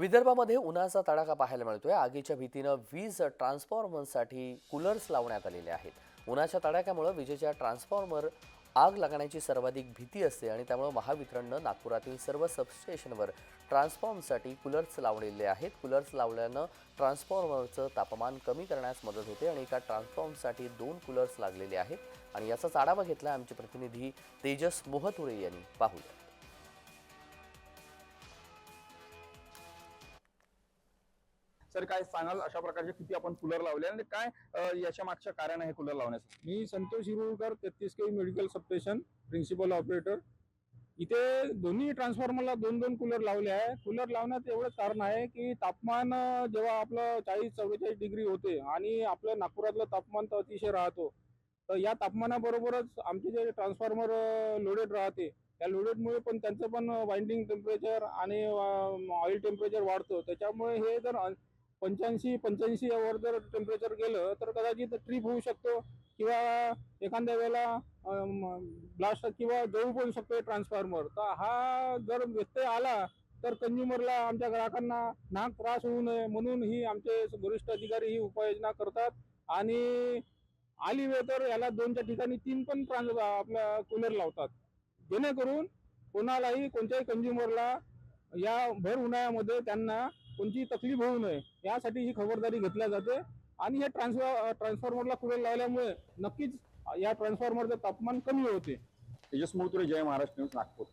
विदर्भामध्ये उन्हाचा तडाखा पाहायला मिळतोय. आगीच्या भीतीनं वीज ट्रान्सफॉर्मरसाठी कूलर्स लावण्यात आलेले आहेत. उन्हाच्या तडाख्यामुळे विजेच्या ट्रान्सफॉर्मर आग लागण्याची सर्वाधिक भीती असते आणि त्यामुळे महावितरणनं नागपुरातील सर्व सबस्टेशनवर ट्रान्सफॉर्मसाठी कूलर्स लावलेले आहेत. कूलर्स लावल्यानं ट्रान्सफॉर्मरचं तापमान कमी करण्यास मदत होते आणि एका ट्रान्सफॉर्मसाठी दोन कूलर्स लागलेले आहेत. आणि याचाच आढावा घेतला आमचे प्रतिनिधी तेजस मोहतुरे यांनी. पाहूया. सर काय सांगाल? अशा प्रकारचे किती आपण कूलर लावले आणि काय याच्या मागच्या कारण आहे कूलर लावण्याचं? मी संतोष हिरुळकर तेहतीस K medical substation principal operator इथे दोन्ही ट्रान्सफॉर्मरला दोन दोन कूलर लावले आहे. कूलर लावण्यात एवढंच कारण आहे की तापमान जेव्हा आपलं चाळीस चव्वेचाळीस डिग्री होते आणि आपलं नागपुरातलं तापमान तर अतिशय राहतो तर या तापमानाबरोबरच आमचे जे ट्रान्सफॉर्मर लोडेड राहते त्या लोडेडमुळे पण त्यांचं पण वाइंडिंग टेम्परेचर आणि ऑइल टेम्परेचर वाढतं. त्याच्यामुळे हे जर पंच्याऐंशी पंच्याऐंशी वर जर टेम्परेचर गेलं तर कदाचित ट्रिप होऊ शकतो. किंवा एखाद्या वेळेला ब्लास्ट किंवा जळू पण शकतो ट्रान्सफॉर्मर तर हा जर व्यत्यय आला तर कंझ्युमरला आमच्या ग्राहकांना नाक त्रास होऊ नये म्हणून ही आमचे वरिष्ठ अधिकारी ही उपाययोजना करतात. आणि आली वेळ तर याला दोनच्या ठिकाणी तीन पण ट्रान्स आपल्या कूलर लावतात. जेणेकरून कोणालाही कोणत्याही कंझ्युमरला या भर उन्हाळ्यामध्ये त्यांना कोणतीही तकलीफ होऊ नये यासाठी ही खबरदारी घेतल्या जाते. आणि या ट्रान्सफॉ ट्रान्सफॉर्मरला कुरेल लावल्यामुळे नक्कीच या ट्रान्सफॉर्मरचं तापमान कमी होते. तेजस मोहतुरे जय महाराष्ट्र न्यूज नागपूर.